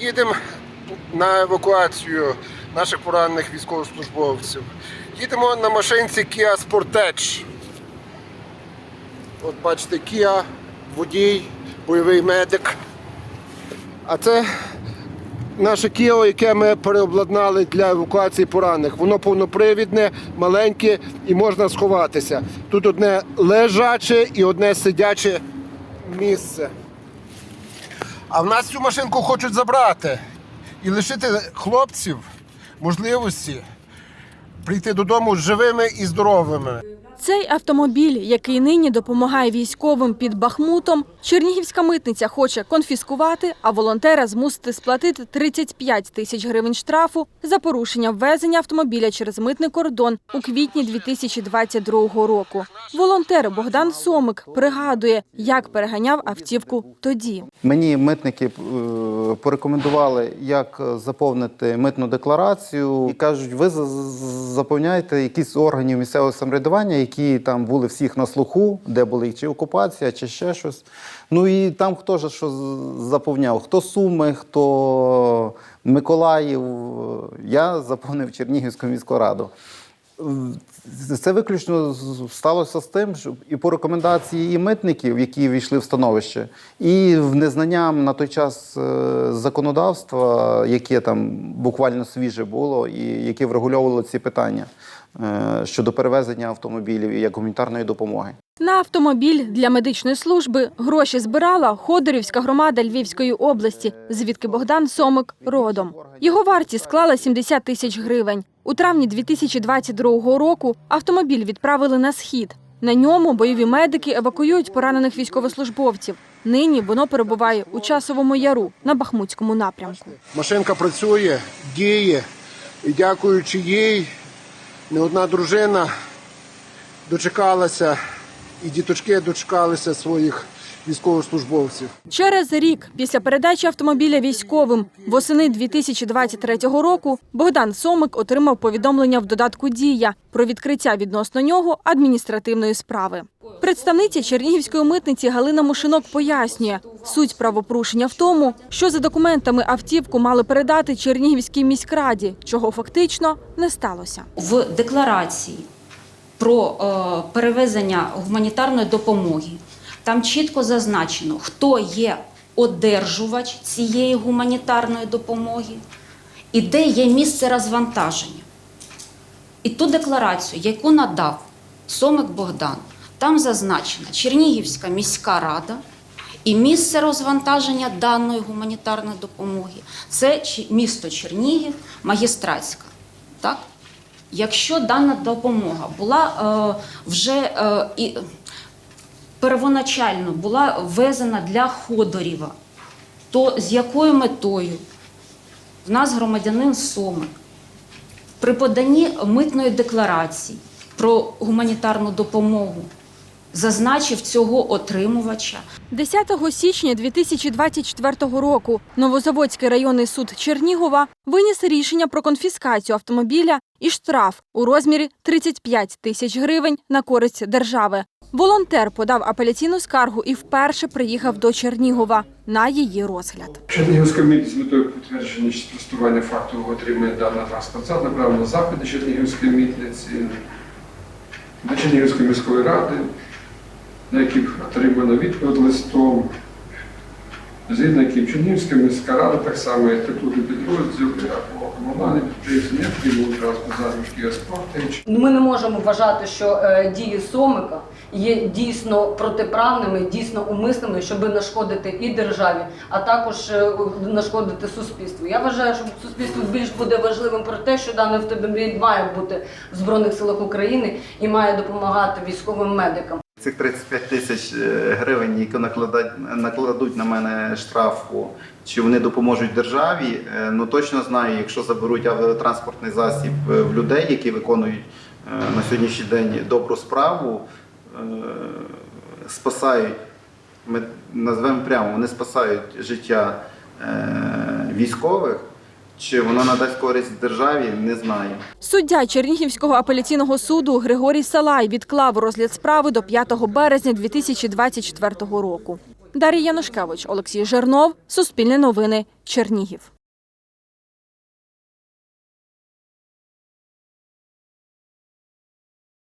Їдемо на евакуацію наших поранених військовослужбовців. Їдемо на машинці Kia Sportage. От бачите, Kia, водій, бойовий медик. А це наше Kia, яке ми переобладнали для евакуації поранених. Воно повнопривідне, маленьке і можна сховатися. Тут одне лежаче і одне сидяче місце. А в нас цю машинку хочуть забрати і лишити хлопців можливості прийти додому живими і здоровими. Цей автомобіль, який нині допомагає військовим під Бахмутом, Чернігівська митниця хоче конфіскувати, а волонтера змусити сплатити 35 тисяч гривень штрафу за порушення ввезення автомобіля через митний кордон у квітні 2022 року. Волонтер Богдан Сомик пригадує, як переганяв автівку тоді. Мені митники е, порекомендували, як заповнити митну декларацію. І кажуть, ви за- за- заповняєте якісь органів місцевого самоврядування, які там були всіх на слуху, де були чи окупація, чи ще щось. Ну і там хто ж що заповняв? Хто Суми, хто Миколаїв. Я заповнив Чернігівську міську раду. Це виключно сталося з тим, що і по рекомендації і митників, які війшли в становище, і в незнанням на той час е, законодавства, яке там буквально свіже було, і яке врегульовувало ці питання щодо перевезення автомобілів і як гуманітарної допомоги. На автомобіль для медичної служби гроші збирала Ходорівська громада Львівської області, звідки Богдан Сомик родом. Його вартість склала 70 тисяч гривень. У травні 2022 року автомобіль відправили на схід. На ньому бойові медики евакуюють поранених військовослужбовців. Нині воно перебуває у часовому яру на Бахмутському напрямку. Машинка працює, діє, і дякуючи їй, не одна дружина дочекалася, і діточки дочекалися своїх військовослужбовців. Через рік після передачі автомобіля військовим восени 2023 року Богдан Сомик отримав повідомлення в додатку Дія про відкриття відносно нього адміністративної справи. Представниця Чернігівської митниці Галина Мушинок пояснює, суть правопорушення в тому, що за документами автівку мали передати Чернігівській міськраді, чого фактично не сталося. в декларації про е, перевезення гуманітарної допомоги. Там чітко зазначено, хто є одержувач цієї гуманітарної допомоги і де є місце розвантаження. І ту декларацію, яку надав Сомик Богдан, там зазначена Чернігівська міська рада і місце розвантаження даної гуманітарної допомоги це місто Чернігів, магістратська. Так? Якщо дана допомога була е, вже е, і первоначально була ввезена для Ходорєва, то з якою метою в нас громадянин Сомик при поданні митної декларації про гуманітарну допомогу зазначив цього отримувача, 10 січня 2024 року Новозаводський районний суд Чернігова виніс рішення про конфіскацію автомобіля і штраф у розмірі 35 тисяч гривень на користь держави. Волонтер подав апеляційну скаргу і вперше приїхав до Чернігова на її розгляд. Чернігівська митниця з метою підтвердження чи спростування факту отримання даного транспорт засобу направлено запити Чернігівської митниці до Чернігівської міської ради, на яких отримано відповідь листом, згідно яким Чернігівська міська рада, так само тепловий підрозділ або комунальні підприємства, не транспорт засобів Київ Ми не можемо вважати, що е, дії Сомика є дійсно протиправними, дійсно умисними, щоб нашкодити і державі, а також е, нашкодити суспільству. Я вважаю, що суспільству більш буде важливим про те, що даний автомобіль має бути в Збройних силах України і має допомагати військовим медикам. Цих 35 тисяч е, гривень, які накладать, накладуть на мене штрафу, чи вони допоможуть державі, е, ну точно знаю, якщо заберуть автотранспортний засіб е, в людей, які виконують на сьогоднішній день добру справу, спасають, ми назвемо прямо, вони спасають життя військових, чи воно надасть користь державі, не знаю. Суддя Чернігівського апеляційного суду Григорій Салай відклав розгляд справи до 5 березня 2024 року. Дар'я Янушкевич, Олексій Жернов, Суспільне новини, Чернігів.